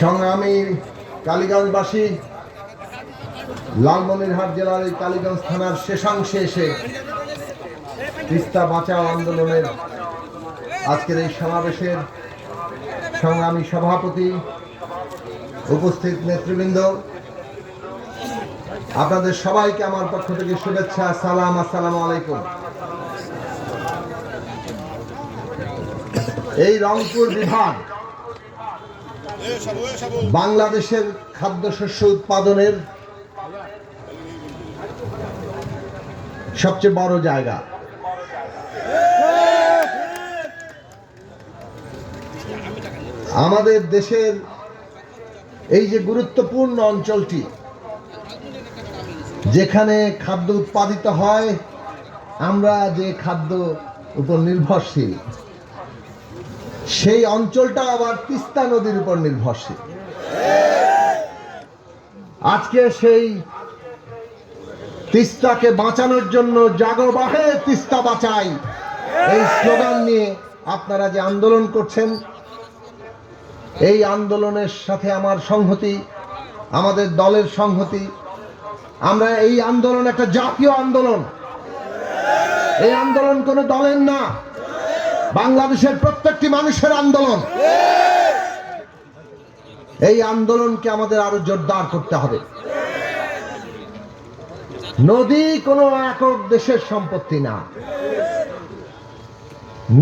সংগ্রামী কালীগঞ্জবাসী, লালমনিরহাট জেলার এই কালীগঞ্জ থানার শেষাংশে এসে তিস্তা বাঁচাও আন্দোলনের আজকের এই সমাবেশের সংগ্রামী সভাপতি, উপস্থিত নেতৃবৃন্দ আপনাদের সবাইকে আমার পক্ষ থেকে শুভেচ্ছা, সালাম, আসসালামু আলাইকুম। এই রংপুর বিভাগ বাংলাদেশের খাদ্যশস্য উৎপাদনের সবচেয়ে বড় জায়গা। আমাদের দেশের এই যে গুরুত্বপূর্ণ অঞ্চলটি যেখানে খাদ্য উৎপাদিত হয়, আমরা যে খাদ্য উপর নির্ভরশীল। সেই অঞ্চলটা আবার তিস্তা নদীর উপর নির্ভরশীল। আজকে সেই তিস্তাকে বাঁচানোর জন্য জাগবাহে তিস্তা বাঁচাই। এই স্লোগান নিয়ে আপনারা যে আন্দোলন করছেন, এই আন্দোলনের সাথে আমার সংহতি, আমাদের দলের সংহতি আমরা এই আন্দোলন একটা জাতীয় আন্দোলন। এই আন্দোলন কোনো দলের না। বাংলাদেশের প্রত্যেকটি মানুষের আন্দোলন। এই আন্দোলনকে আমাদের আরও জোরদার করতে হবে। নদী কোনো একক দেশের সম্পত্তি না।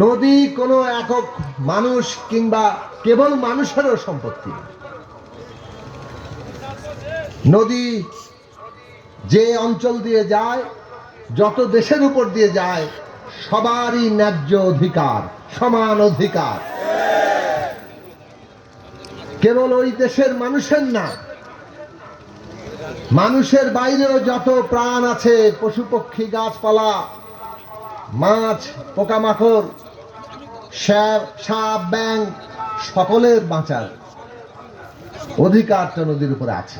নদী কোনো একক মানুষ কিংবা কেবল মানুষেরও সম্পত্তি নদী যে অঞ্চল দিয়ে যায়, যত দেশের উপর দিয়ে যায়, সবারই ন্যায্য অধিকার, সমান অধিকার। কেবল ওই দেশের মানুষের না, মানুষের বাইরেও যত প্রাণ আছে, পশু পক্ষী, গাছপালা, মাছ, পোকামাকড় স্যাপ সাপ ব্যাং সকলের বাঁচার অধিকারটা নদীর উপরে আছে।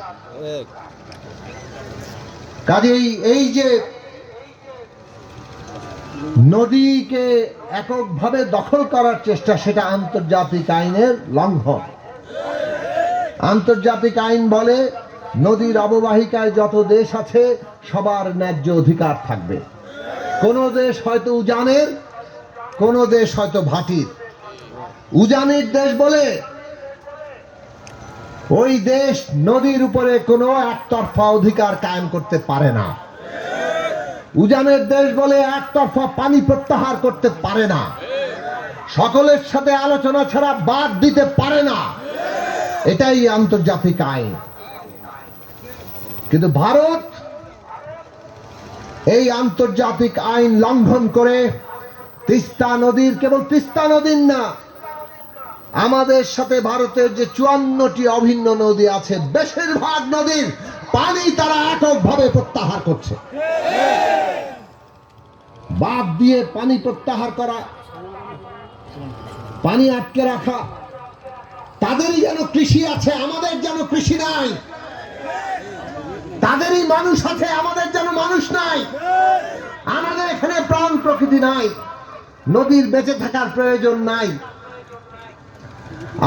কাজেই এই যে নদীকে এককভাবে দখল করার চেষ্টা, সেটা আন্তর্জাতিক আইনের লঙ্ঘন। আন্তর্জাতিক আইন বলে নদীর অববাহিকায় যত দেশ আছে, সবার ন্যায্য অধিকার থাকবে। কোন দেশ হয়তো উজানের, কোন দেশ হয়তো ভাটির। উজানের দেশ বলে ওই দেশ নদীর উপরে কোনো একতরফা অধিকার কায়েম করতে পারে না। উজানের দেশ বলে একতরফা পানি প্রত্যাহার করতে পারে না। সকলের সাথে আলোচনা ছাড়া বাদ দিতে পারে না। এটাই আন্তর্জাতিক আইন। কিন্তু ভারত এই আন্তর্জাতিক আইন লঙ্ঘন করে তিস্তা নদীর কেবল তিস্তা নদীর না আমাদের সাথে ভারতের যে চুয়ান্নটি অভিন্ন নদী আছে, বেশিরভাগ নদীর পানি তারা এককভাবে প্রত্যাহার করছে। বাদ দিয়ে পানি প্রত্যাহার করা, পানি আটকে রাখা, তাদেরই যেন কৃষি আছে, আমাদের যেন কৃষি নাই। তাদেরই মানুষ আছে, আমাদের যেন মানুষ নাই। আমাদের এখানে প্রাণ প্রকৃতি নাই। নদীর বেঁচে থাকার প্রয়োজন নাই।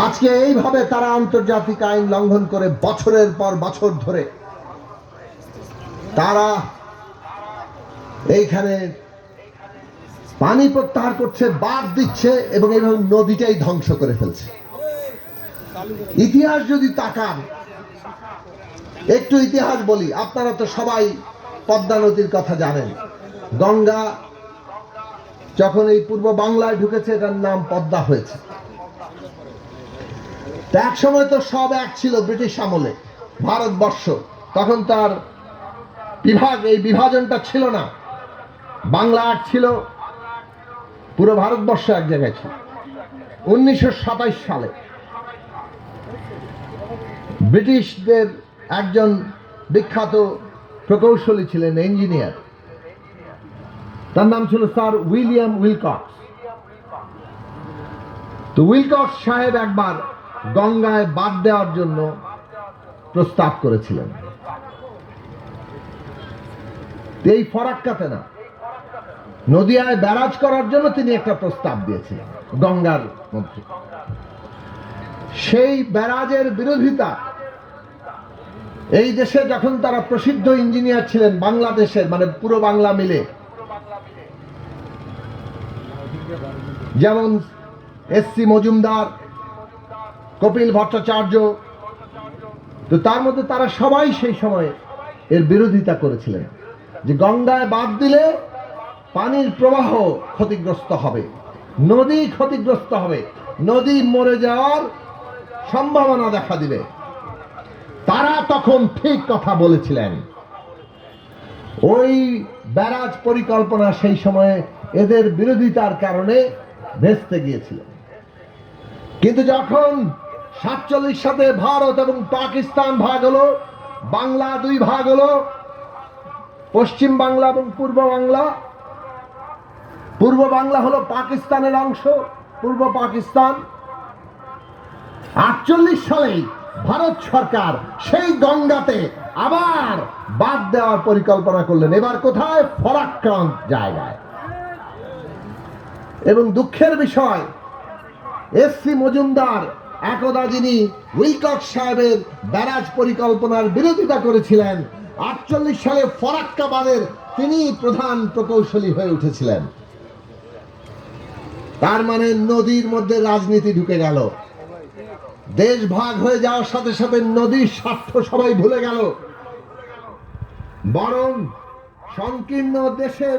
আজকে এইভাবে তারা আন্তর্জাতিক আইন লঙ্ঘন করে বছরের পর বছর ধরে। তারা এইখানে পানি প্রত্যাহার করছে, বাদ দিচ্ছে এবং এইভাবে নদীটাই ধ্বংস করে ফেলছে। ইতিহাস যদি তাকান, একটু ইতিহাস বলি, আপনারা তো সবাই পদ্মা নদীর কথা জানেন। গঙ্গা যখন এই পূর্ব বাংলায় ঢুকেছে, এটার নাম পদ্মা হয়েছে। এক সময় তো সব এক ছিল ব্রিটিশ আমলে, ভারতবর্ষ। তখন তার বিভাগ, এই বিভাজনটা ছিল না। বাংলা এক ছিল, পুরো ভারতবর্ষ এক জায়গায় ছিল। উনিশশো সালে ব্রিটিশদের একজন বিখ্যাত প্রকৌশলী ছিলেন ইঞ্জিনিয়ার। তার নাম ছিল স্যার উইলিয়াম উইলকক্স তো উইলকক্স সাহেব একবার গঙ্গায় বাদ দেওয়ার জন্য প্রস্তাব করেছিলেন। এই ফরাক্কাতে না, নদিয়ায় ব্যারাজ করার জন্য তিনি একটা প্রস্তাব দিয়েছিলেন, গঙ্গার মধ্যে। সেই ব্যারাজের বিরোধিতা, এই দেশে যখন তারা প্রসিদ্ধ ইঞ্জিনিয়ার ছিলেন, বাংলাদেশের মানে পুরো বাংলা মিলে, যেমন এস সি মজুমদার কপিল ভট্টাচার্য। তো তার মধ্যে তারা সবাই সেই সময়ে এর বিরোধিতা করেছিলেন। যে গঙ্গায় বাদ দিলে পানির প্রবাহ ক্ষতিগ্রস্ত হবে, নদী ক্ষতিগ্রস্ত হবে, নদী মরে যাওয়ার সম্ভাবনা দেখা দিবে। তারা তখন ঠিক কথা বলেছিলেন। ওই ব্যারাজ পরিকল্পনা সেই সময়ে এদের বিরোধিতার কারণে ভেস্তে গিয়েছিল। কিন্তু যখন সাতচল্লিশ সাথে ভারত এবং পাকিস্তান ভাগ হলো, বাংলা দুই ভাগ হলো, পশ্চিম বাংলা এবং পূর্ব বাংলা। পূর্ব বাংলা হলো পাকিস্তানের অংশ, পূর্ব পাকিস্তান। আটচল্লিশ সালেই ভারত সরকার সেই গঙ্গাতে আবার বাদ দেওয়ার পরিকল্পনা করলেন। এবার কোথায়? ফরাক্রান্ত জায়গায়। এবং দুঃখের বিষয় এসসি মজুমদার একদা যিনি উইলকক সাহেবের ব্যারাজ পরিকল্পনার বিরোধিতা করেছিলেন, আটচল্লিশ সালে ফরাক্কাবাদের তিনি প্রধান প্রকৌশলী হয়ে উঠেছিলেন। তার মানে নদীর মধ্যে রাজনীতি ঢুকে গেল। দেশ ভাগ হয়ে যাওয়ার সাথে সাথে নদীর স্বার্থ সবাই ভুলে গেল। বরং সংকীর্ণ দেশের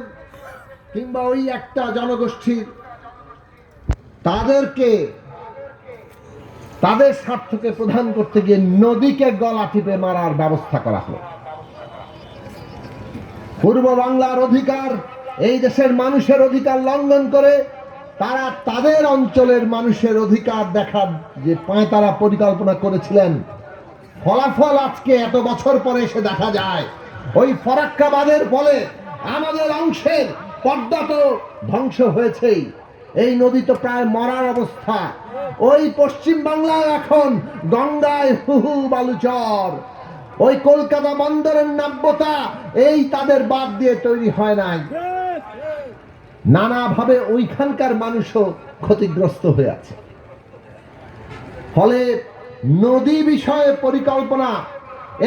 কিংবা ওই একটা জনগোষ্ঠীর তাদেরকে তাদের স্বার্থকে প্রধান করতে গিয়ে নদীকে গলা টিপে মারার ব্যবস্থা করা হলো। পূর্ব বাংলার অধিকার, এই দেশের মানুষের অধিকার লঙ্ঘন করে তারা তাদের অঞ্চলের মানুষের অধিকার দেখার যে পাঁয়তারা পরিকল্পনা করেছিলেন, ফলাফল আজকে এত বছর পরে এসে দেখা যায়। ওই ফরাক্কাবাদের ফলে আমাদের অংশের পদ্মা তো ধ্বংস হয়েছেই। এই নদী তো প্রায় মরার অবস্থা। ওই পশ্চিম বাংলায় এখন গঙ্গায় হুহু বালুচর ওই কলকাতা বন্দরের নাব্যতা এই তাদের বাদ দিয়ে তৈরি হয় নাই। নানাভাবে ওইখানকার মানুষও ক্ষতিগ্রস্ত হয়ে আছে। ফলে নদী বিষয়ে পরিকল্পনা,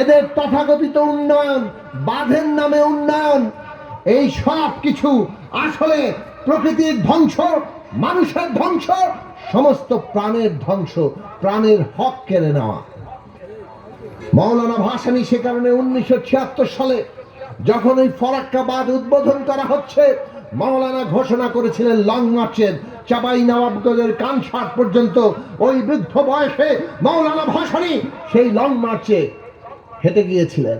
এদের তথাকথিত উন্নয়ন, বাঁধের নামে উন্নয়ন, এই সব কিছু আসলে প্রকৃতির ধ্বংস মানুষের ধ্বংস, সমস্ত প্রাণের ধ্বংস, প্রাণের হক কেড়ে নেওয়া। মৌলানা ভাসানী সে কারণে উনিশশো সালে যখন ওই ফরাক্কা বাঁধ উদ্বোধন করা হচ্ছে মাওলানা ঘোষণা করেছিলেন লং মার্চের চাপাই নবাবগঞ্জের কানসাট পর্যন্ত ওই বৃদ্ধ বয়সে মাওলানা ভাসানী সেই লং মার্চে হেঁটে গিয়েছিলেন।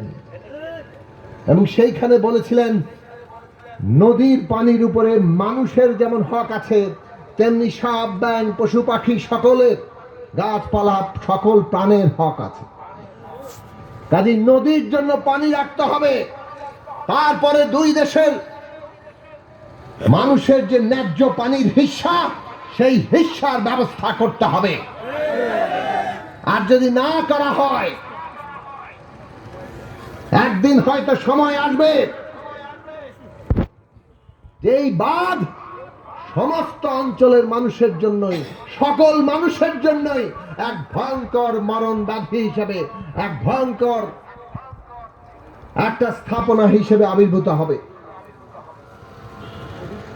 এবং সেইখানে বলেছিলেন নদীর পানির উপরে মানুষের যেমন হক আছে, তেমনি সাপ ব্যাং পশু পাখি সকলের গাছপালা সকল প্রাণের হক আছে। কাজে নদীর জন্য পানি রাখতে হবে। তারপরে দুই দেশের মানুষের যে ন্যায্য পানির হিস্সা সেই হিস্সার ব্যবস্থা করতে হবে। আর যদি না করা হয়, একদিন হয়তো সময় আসবে। এই সমস্ত অঞ্চলের মানুষের জন্যই, সকল মানুষের জন্যই এক ভয়ঙ্কর মরণ ব্যাধি হিসেবে, এক ভয়ঙ্কর একটা স্থাপনা হিসেবে আবির্ভূত হবে।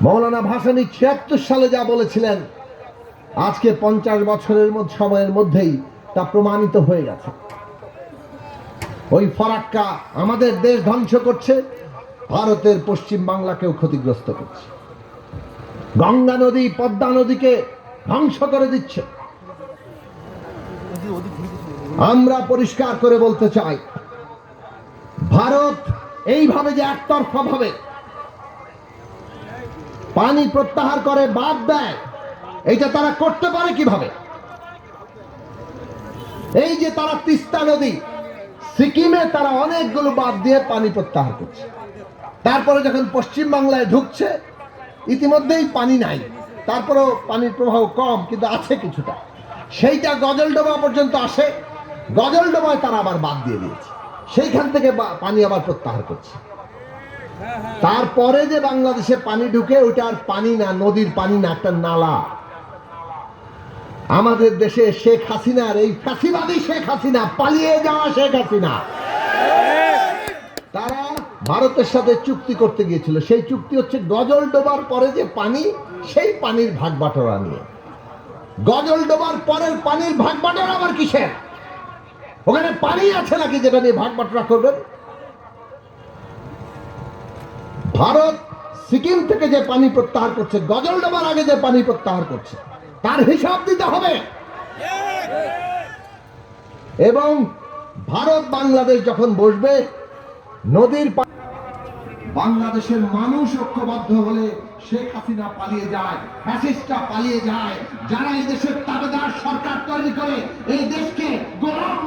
মৌলানা ভাসানী ছিয়াত্তর সালে যা বলেছিলেন, আজকে পঞ্চাশ বছরের সময়ের মধ্যেই তা প্রমাণিত হয়ে গেছে। ওই ফরাক্কা আমাদের দেশ ধ্বংস করছে ভারতের পশ্চিম বাংলাকেও ক্ষতিগ্রস্ত করছে। গঙ্গা নদী, পদ্মা নদীকে ধ্বংস করে দিচ্ছে। আমরা পরিষ্কার করে বলতে চাই, ভারত এইভাবে যে একতরফা ভাবে পানি প্রত্যাহার করে বাদ দেয়, এইটা তারা করতে পারে কীভাবে? এই যে তারা তিস্তা নদী, সিকিমে তারা অনেকগুলো বাদ দিয়ে পানি প্রত্যাহার করছে। তারপরে যখন পশ্চিম বাংলায় ঢুকছে, ইতিমধ্যেই পানি নাই। তারপরেও পানির প্রবাহ কম, কিন্তু আছে কিছুটা। সেইটা গজলডোবা পর্যন্ত আসে। গজলডোবায় তারা আবার বাদ দিয়ে দিয়েছে। সেইখান থেকে পানি আবার প্রত্যাহার করছে। তারপরে যে বাংলাদেশে পানি ঢুকে, ওইটা আর পানি না, নদীর পানি না, একটা নালা। আমাদের দেশে শেখ হাসিনার, এই ফাঁসিবাদী শেখ হাসিনা, পালিয়ে যাওয়া শেখ হাসিনা। তারা ভারতের সাথে চুক্তি করতে গিয়েছিল। সেই চুক্তি হচ্ছে গজল ডোবার পরে যে পানি, সেই পানির ভাগ বাটোয়ারা নিয়ে। গজল ডোবার পরের পানির ভাগ বাটোয়ারা আবার কিসের? ওখানে পানি আছে নাকি যেটা নিয়ে ভাগ বাটোয়ারা করবেন? ভারত সিকিম থেকে যে পানি প্রত্যাহার করছে, গজল ডোবার আগে যে পানি প্রত্যাহার করছে, তার হিসাব দিতে হবে। এবং ভারত বাংলাদেশ যখন বসবে নদীর বাংলাদেশের মানুষ ঐক্যবদ্ধ হলে শেখ হাসিনা পালিয়ে যায় ফ্যাসিস্টরা পালিয়ে যায়। যারা এই দেশের তাবেদার সরকার তৈরি করে, এই দেশকে গোলাম